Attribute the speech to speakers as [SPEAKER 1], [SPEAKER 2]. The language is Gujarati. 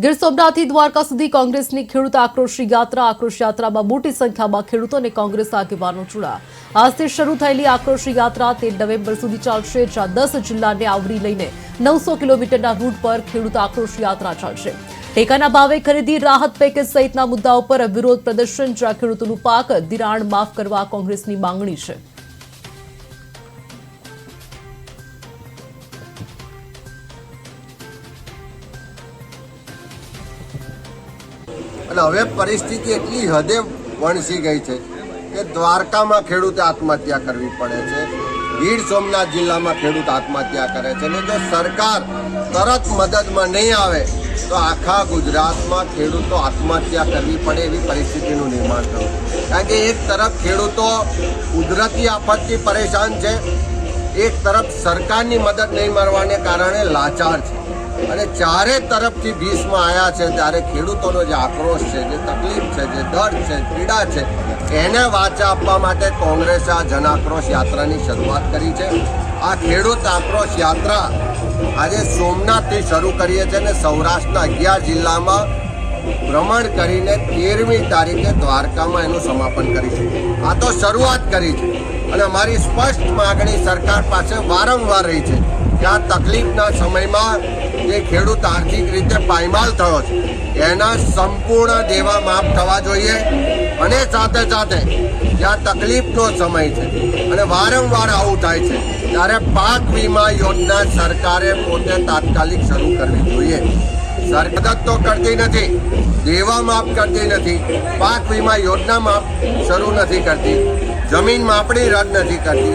[SPEAKER 1] ગીર સોમનાથથી દ્વારકા સુધી કોંગ્રેસની ખેડૂત આક્રોશ યાત્રા, આક્રોશ યાત્રામાં મોટી સંખ્યામાં ખેડૂતો અને કોંગ્રેસ આગેવાનો જોડાયા. આજથી શરૂ થયેલી આક્રોશ યાત્રા તેર નવેમ્બર સુધી ચાલશે, જ્યાં દસ જિલ્લાને આવરી લઈને નવસો કિલોમીટરના રૂટ પર ખેડૂત આક્રોશ યાત્રા ચાલશે. ટેકાના ભાવે ખરીદી, રાહત પેકેજ સહિતના મુદ્દાઓ પર વિરોધ પ્રદર્શન, જ્યાં ખેડૂતોનું પાક ધિરાણ માફ કરવા કોંગ્રેસની માંગણી છે.
[SPEAKER 2] અને હવે પરિસ્થિતિ એટલી હદે વણસી ગઈ છે કે દ્વારકામાં ખેડૂતે આત્મહત્યા કરવી પડે છે. ગીર સોમનાથ જિલ્લામાં ખેડૂત આત્મહત્યા કરે છે. અને જો સરકાર તરત મદદમાં નહીં આવે, તો આખા ગુજરાતમાં ખેડૂતો આત્મહત્યા કરવી પડે એવી પરિસ્થિતિનું નિર્માણ થયું. કારણ કે એક તરફ ખેડૂતો કુદરતી આફતથી પરેશાન છે, એક તરફ સરકારની મદદ નહીં મળવાને કારણે લાચાર છે. અને ચારે તરફથી ભીષમાં આવ્યા છે ત્યારે ખેડૂતોનો જે આક્રોશ છે, જે તકલીફ છે, જે દર્દ છે, પીડા છે, એને વાચા આપવા માટે કોંગ્રેસે આ જન આક્રોશ યાત્રાની શરૂઆત કરી છે. આ ખેડૂત આક્રોશ યાત્રા આજે સોમનાથથી શરૂ કરીએ છીએ અને સૌરાષ્ટ્રના અગિયાર જિલ્લામાં ભ્રમણ કરીને તેરમી તારીખે દ્વારકામાં એનું સમાપન કરીશું. આ તો શરૂઆત કરી છે. અને અમારી સ્પષ્ટ માગણી સરકાર પાસે વારંવાર રહી છે કે આ તકલીફના સમયમાં જે ખેડૂત આર્થિક રીતે પાયમાલ થયો છે, એના સંપૂર્ણ દેવા માફ થવા જોઈએ અને સાથે સાથે જે આ તકલીફનો સમય છે અને વારંવાર આવું થાય છે, ત્યારે પાક વીમા યોજના સરકારે પોતે તાત્કાલિક શરૂ કરવી જોઈએ. સરકાર તો કરતી નથી, દેવા માફ કરતી નથી, પાક વીમા યોજના માફ શરૂ નથી કરતી. જમીન આપણી રાજ નથી કરતી